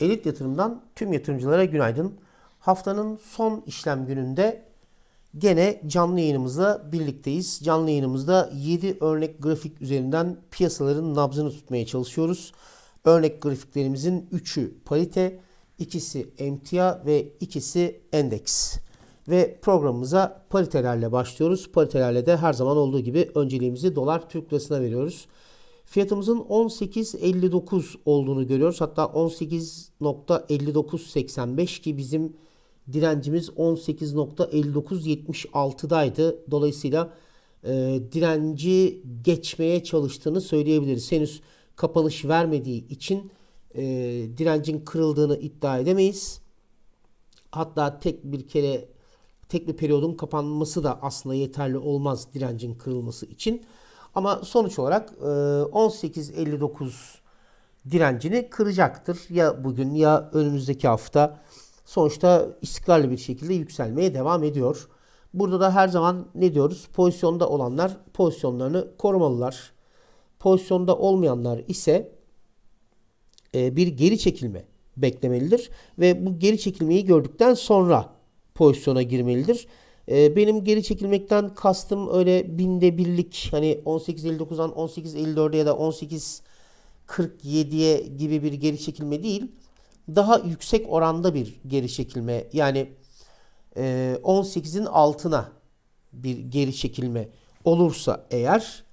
Elit Yatırım'dan tüm yatırımcılara günaydın. Haftanın son işlem gününde gene canlı yayınımızla birlikteyiz. Canlı yayınımızda 7 örnek grafik üzerinden piyasaların nabzını tutmaya çalışıyoruz. Örnek grafiklerimizin 3'ü parite, ikisi emtia ve ikisi endeks. Ve programımıza paritelerle başlıyoruz. Paritelerle de her zaman olduğu gibi önceliğimizi dolar Türk lirasına veriyoruz. Fiyatımızın 18.59 olduğunu görüyoruz. Hatta 18.5985 ki bizim direncimiz 18.5976'daydı. Dolayısıyla e, direnci geçmeye çalıştığını söyleyebiliriz. Henüz kapanış vermediği için e, direncin kırıldığını iddia edemeyiz. Hatta tek bir kere tek bir periyodun kapanması da aslında yeterli olmaz direncin kırılması için. Ama sonuç olarak 18.59 direncini kıracaktır. Ya bugün ya önümüzdeki hafta sonuçta istikrarlı bir şekilde yükselmeye devam ediyor. Burada da her zaman ne diyoruz? Pozisyonda olanlar pozisyonlarını korumalılar. Pozisyonda olmayanlar ise bir geri çekilme beklemelidir ve bu geri çekilmeyi gördükten sonra pozisyona girmelidir. Benim geri çekilmekten kastım öyle binde birlik hani 18.59'dan 18.54'e ya da 18.47'ye gibi bir geri çekilme değil. Daha yüksek oranda bir geri çekilme yani 18'in altına bir geri çekilme olursa eğer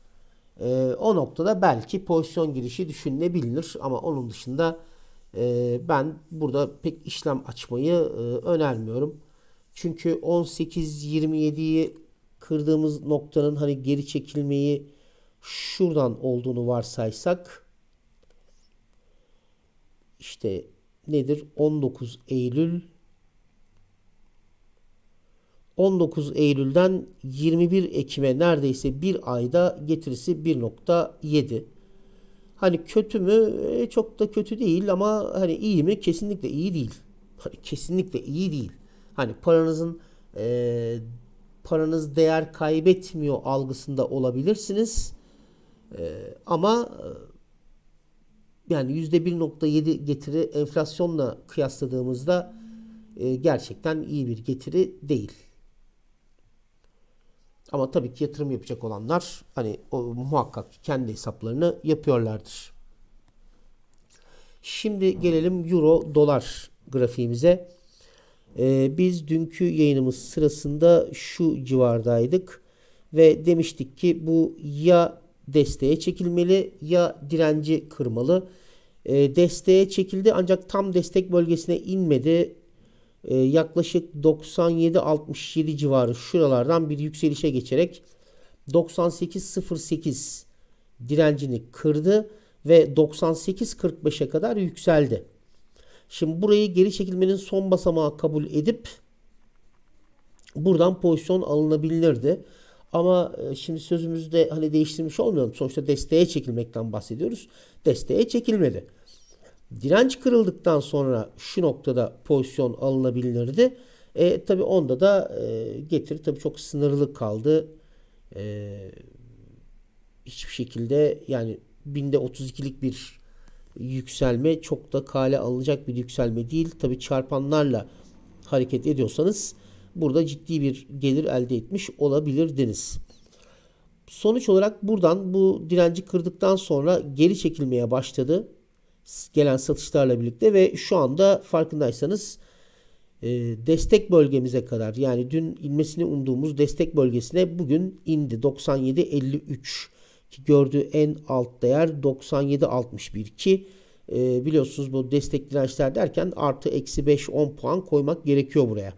o noktada belki pozisyon girişi düşünülebilir ama onun dışında ben burada pek işlem açmayı önermiyorum. Çünkü 18-27'yi kırdığımız noktanın hani geri çekilmeyi şuradan olduğunu varsaysak işte nedir? 19 Eylül 19 Eylül'den 21 Ekim'e neredeyse bir ayda getirisi 1.7. Hani kötü mü? E, çok da kötü değil ama hani iyi mi? Kesinlikle iyi değil. Hani kesinlikle iyi değil. Hani paranızın e, paranız değer kaybetmiyor algısında olabilirsiniz. E, ama e, yani %1.7 getiri enflasyonla kıyasladığımızda e, gerçekten iyi bir getiri değil. Ama tabii ki yatırım yapacak olanlar hani o, muhakkak kendi hesaplarını yapıyorlardır. Şimdi gelelim euro dolar grafiğimize. Ee, biz dünkü yayınımız sırasında şu civardaydık ve demiştik ki bu ya desteğe çekilmeli ya direnci kırmalı. Ee, desteğe çekildi ancak tam destek bölgesine inmedi. Ee, yaklaşık 97-67 civarı şuralardan bir yükselişe geçerek 98.08 direncini kırdı ve 98.45'e kadar yükseldi. Şimdi burayı geri çekilmenin son basamağı kabul edip buradan pozisyon alınabilirdi. Ama e, şimdi sözümüzde hani değiştirmiş olmayalım. Sonuçta desteğe çekilmekten bahsediyoruz. Desteğe çekilmedi. Direnç kırıldıktan sonra şu noktada pozisyon alınabilirdi. E, tabii onda da e, getir tabii çok sınırlı kaldı. E, hiçbir şekilde yani binde 32'lik bir yükselme çok da kale alınacak bir yükselme değil. Tabii çarpanlarla hareket ediyorsanız burada ciddi bir gelir elde etmiş olabilirdiniz. Sonuç olarak buradan bu direnci kırdıktan sonra geri çekilmeye başladı. Gelen satışlarla birlikte ve şu anda farkındaysanız e, destek bölgemize kadar yani dün inmesini umduğumuz destek bölgesine bugün indi 97.53 ki gördüğü en alt değer 97.61 ki e, biliyorsunuz bu destek dirençler derken artı eksi 5-10 puan koymak gerekiyor buraya.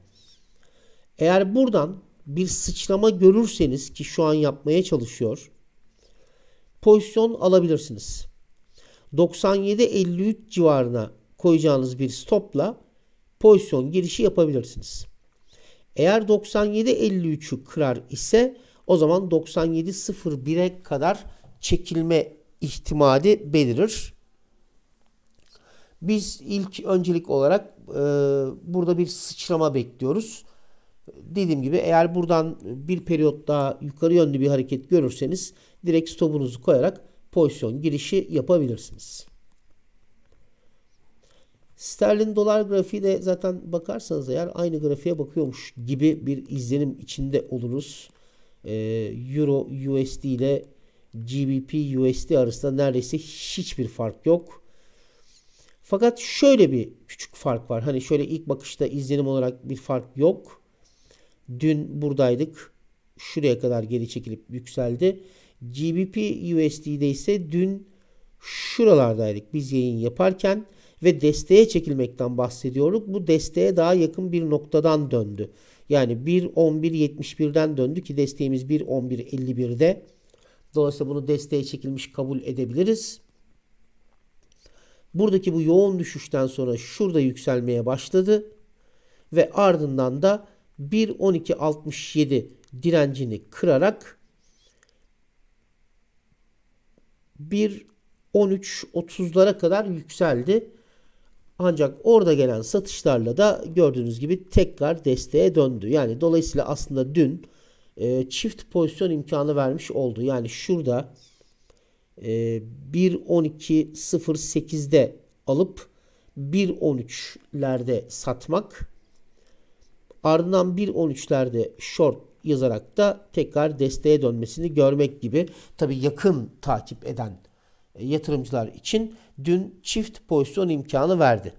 Eğer buradan bir sıçrama görürseniz ki şu an yapmaya çalışıyor pozisyon alabilirsiniz. 97-53 civarına koyacağınız bir stopla pozisyon girişi yapabilirsiniz. Eğer 97-53'ü kırar ise o zaman 97-01'e kadar çekilme ihtimali belirir. Biz ilk öncelik olarak e, burada bir sıçrama bekliyoruz. Dediğim gibi eğer buradan bir periyot daha yukarı yönlü bir hareket görürseniz direkt stopunuzu koyarak pozisyon girişi yapabilirsiniz. Sterlin dolar grafiği de zaten bakarsanız eğer aynı grafiğe bakıyormuş gibi bir izlenim içinde oluruz. Ee, Euro USD ile GBP USD arasında neredeyse hiçbir fark yok. Fakat şöyle bir küçük fark var. Hani şöyle ilk bakışta izlenim olarak bir fark yok. Dün buradaydık. Şuraya kadar geri çekilip yükseldi. GBP USD'de ise dün şuralardaydık biz yayın yaparken ve desteğe çekilmekten bahsediyorduk. Bu desteğe daha yakın bir noktadan döndü. Yani 1.11.71'den döndü ki desteğimiz 1.11.51'de. Dolayısıyla bunu desteğe çekilmiş kabul edebiliriz. Buradaki bu yoğun düşüşten sonra şurada yükselmeye başladı ve ardından da 1.12.67 direncini kırarak 1.13.30'lara kadar yükseldi. Ancak orada gelen satışlarla da gördüğünüz gibi tekrar desteğe döndü. Yani dolayısıyla aslında dün e, çift pozisyon imkanı vermiş oldu. Yani şurada e, 1.12.08'de alıp 1.13'lerde satmak ardından 1.13'lerde short yazarak da tekrar desteğe dönmesini görmek gibi tabi yakın takip eden yatırımcılar için dün çift pozisyon imkanı verdi.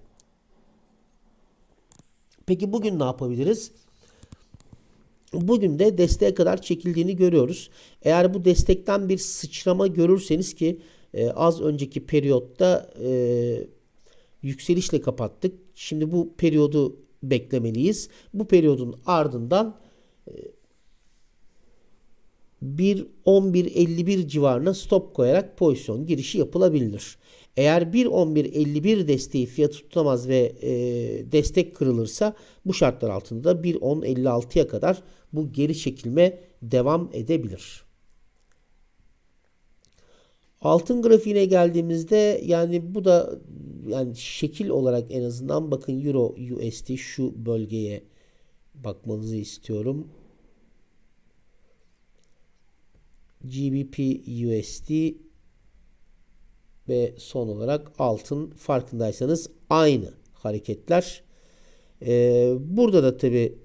Peki bugün ne yapabiliriz? Bugün de desteğe kadar çekildiğini görüyoruz. Eğer bu destekten bir sıçrama görürseniz ki e, az önceki periyotta e, yükselişle kapattık. Şimdi bu periyodu beklemeliyiz. Bu periyodun ardından e, 1.11.51 civarına stop koyarak pozisyon girişi yapılabilir. Eğer 1.11.51 desteği fiyat tutamaz ve e, destek kırılırsa bu şartlar altında 1.10.56'ya kadar bu geri çekilme devam edebilir. Altın grafiğine geldiğimizde yani bu da yani şekil olarak en azından bakın Euro USD şu bölgeye bakmanızı istiyorum. GBP USD ve son olarak altın farkındaysanız aynı hareketler. Ee, burada da tabi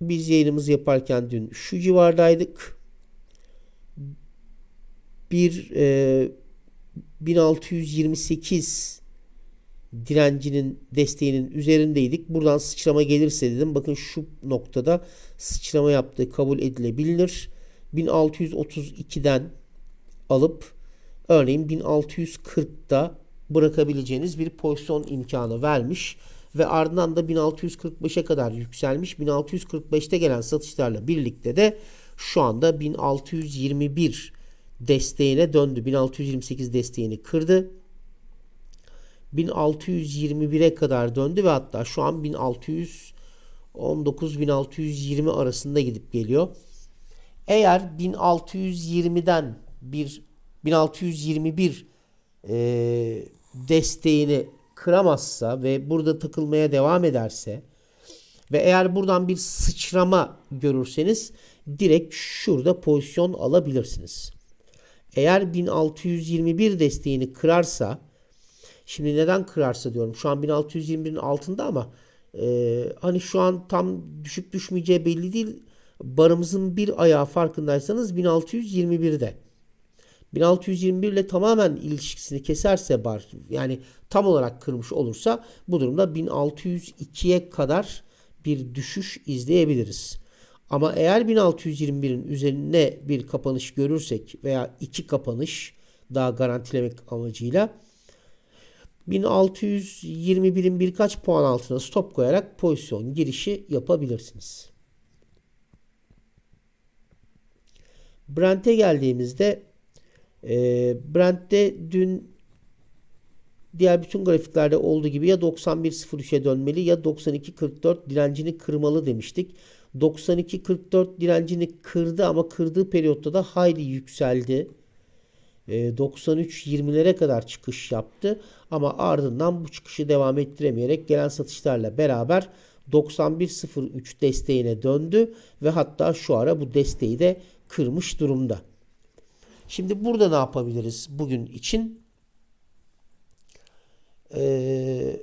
biz yayınımızı yaparken dün şu civardaydık. Bir e, 1628 direncinin desteğinin üzerindeydik. Buradan sıçrama gelirse dedim. Bakın şu noktada sıçrama yaptığı kabul edilebilir. 1632'den alıp örneğin 1640'da bırakabileceğiniz bir pozisyon imkanı vermiş ve ardından da 1645'e kadar yükselmiş. 1645'te gelen satışlarla birlikte de şu anda 1621 desteğine döndü. 1628 desteğini kırdı. 1621'e kadar döndü ve hatta şu an 1619-1620 arasında gidip geliyor. Eğer 1620'den bir 1621 e, desteğini kıramazsa ve burada takılmaya devam ederse ve eğer buradan bir sıçrama görürseniz direkt şurada pozisyon alabilirsiniz. Eğer 1621 desteğini kırarsa şimdi neden kırarsa diyorum şu an 1621'in altında ama e, hani şu an tam düşüp düşmeyeceği belli değil. Barımızın bir ayağı farkındaysanız 1621'de. 1621 ile tamamen ilişkisini keserse bar yani tam olarak kırmış olursa bu durumda 1602'ye kadar bir düşüş izleyebiliriz. Ama eğer 1621'in üzerine bir kapanış görürsek veya iki kapanış daha garantilemek amacıyla 1621'in birkaç puan altına stop koyarak pozisyon girişi yapabilirsiniz. Brent'e geldiğimizde e, Brent'te dün diğer bütün grafiklerde olduğu gibi ya 91.03'e dönmeli ya 92.44 direncini kırmalı demiştik. 92.44 direncini kırdı ama kırdığı periyotta da hayli yükseldi. E, 93.20'lere kadar çıkış yaptı ama ardından bu çıkışı devam ettiremeyerek gelen satışlarla beraber 91.03 desteğine döndü ve hatta şu ara bu desteği de kırmış durumda. Şimdi burada ne yapabiliriz bugün için? Ee,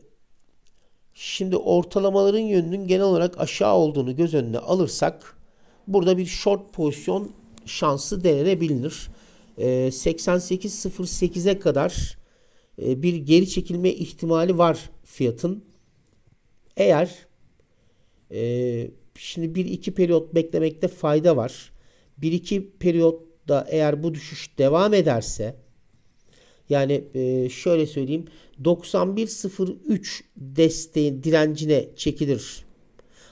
şimdi ortalamaların yönünün genel olarak aşağı olduğunu göz önüne alırsak burada bir short pozisyon şansı denenebilir. Ee, 88.08'e kadar e, bir geri çekilme ihtimali var fiyatın. Eğer e, şimdi bir iki periyot beklemekte fayda var. Bir iki periyotta eğer bu düşüş devam ederse yani e, şöyle söyleyeyim 91.03 desteğin direncine çekilir.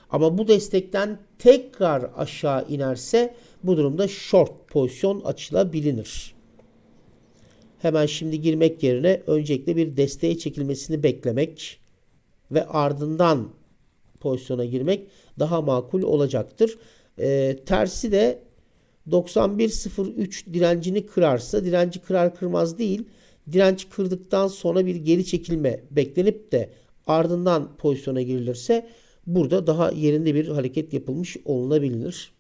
Ama bu destekten tekrar aşağı inerse bu durumda short pozisyon açılabilir. Hemen şimdi girmek yerine öncelikle bir desteğe çekilmesini beklemek ve ardından pozisyona girmek daha makul olacaktır. E, tersi de 91.03 direncini kırarsa direnci kırar kırmaz değil direnç kırdıktan sonra bir geri çekilme beklenip de ardından pozisyona girilirse burada daha yerinde bir hareket yapılmış olunabilir.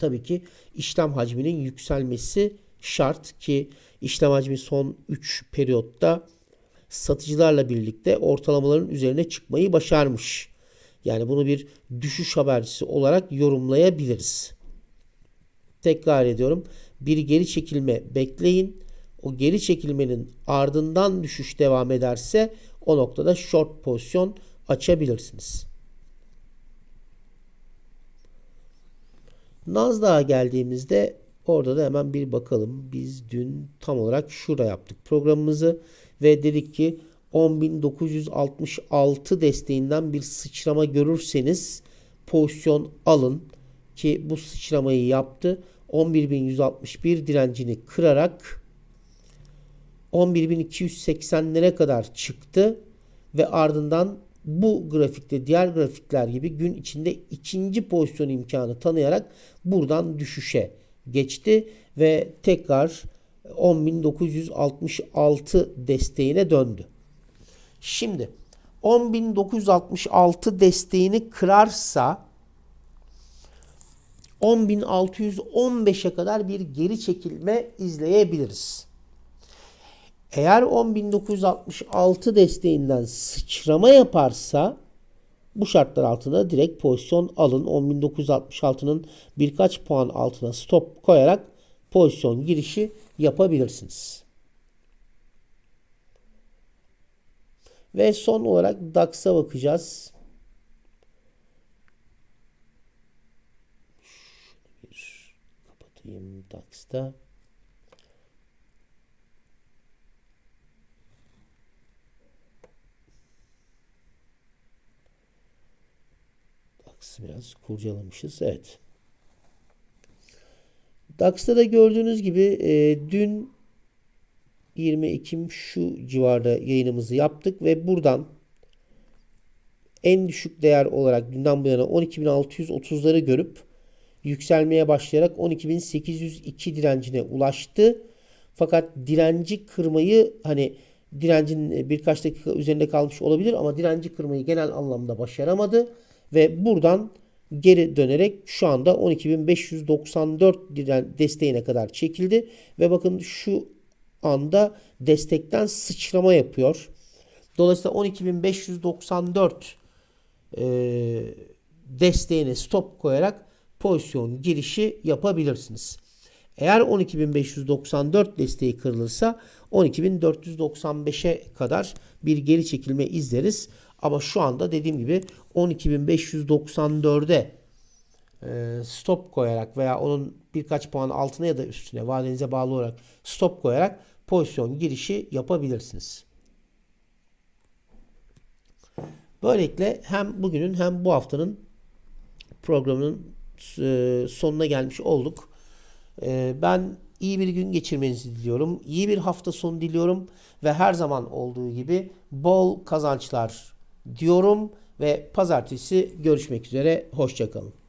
Tabii ki işlem hacminin yükselmesi şart ki işlem hacmi son 3 periyotta satıcılarla birlikte ortalamaların üzerine çıkmayı başarmış. Yani bunu bir düşüş habercisi olarak yorumlayabiliriz. Tekrar ediyorum. Bir geri çekilme bekleyin. O geri çekilmenin ardından düşüş devam ederse o noktada short pozisyon açabilirsiniz. Nasdaq'a geldiğimizde orada da hemen bir bakalım. Biz dün tam olarak şurada yaptık programımızı ve dedik ki 10.966 desteğinden bir sıçrama görürseniz pozisyon alın ki bu sıçramayı yaptı. 11.161 direncini kırarak 11.280'lere kadar çıktı ve ardından bu grafikte diğer grafikler gibi gün içinde ikinci pozisyon imkanı tanıyarak buradan düşüşe geçti ve tekrar 10.966 desteğine döndü. Şimdi 10.966 desteğini kırarsa 10.615'e kadar bir geri çekilme izleyebiliriz. Eğer 10.966 desteğinden sıçrama yaparsa bu şartlar altında direkt pozisyon alın. 10.966'nın birkaç puan altına stop koyarak pozisyon girişi yapabilirsiniz. Ve son olarak DAX'a bakacağız. Şunu bir kapatayım DAX'ta. DAX'ı biraz kurcalamışız. Evet. DAX'ta da gördüğünüz gibi e, dün 20 Ekim şu civarda yayınımızı yaptık ve buradan en düşük değer olarak dünden bu yana 12.630'ları görüp yükselmeye başlayarak 12.802 direncine ulaştı. Fakat direnci kırmayı hani direncin birkaç dakika üzerinde kalmış olabilir ama direnci kırmayı genel anlamda başaramadı ve buradan geri dönerek şu anda 12.594 diren desteğine kadar çekildi ve bakın şu anda destekten sıçrama yapıyor. Dolayısıyla 12.594 e, desteğine stop koyarak pozisyon girişi yapabilirsiniz. Eğer 12.594 desteği kırılırsa 12.495'e kadar bir geri çekilme izleriz. Ama şu anda dediğim gibi 12.594'e e, stop koyarak veya onun birkaç puan altına ya da üstüne vadenize bağlı olarak stop koyarak pozisyon girişi yapabilirsiniz. Böylelikle hem bugünün hem bu haftanın programının e, sonuna gelmiş olduk. E, Ben iyi bir gün geçirmenizi diliyorum. İyi bir hafta sonu diliyorum ve her zaman olduğu gibi bol kazançlar diyorum ve pazartesi görüşmek üzere. Hoşçakalın.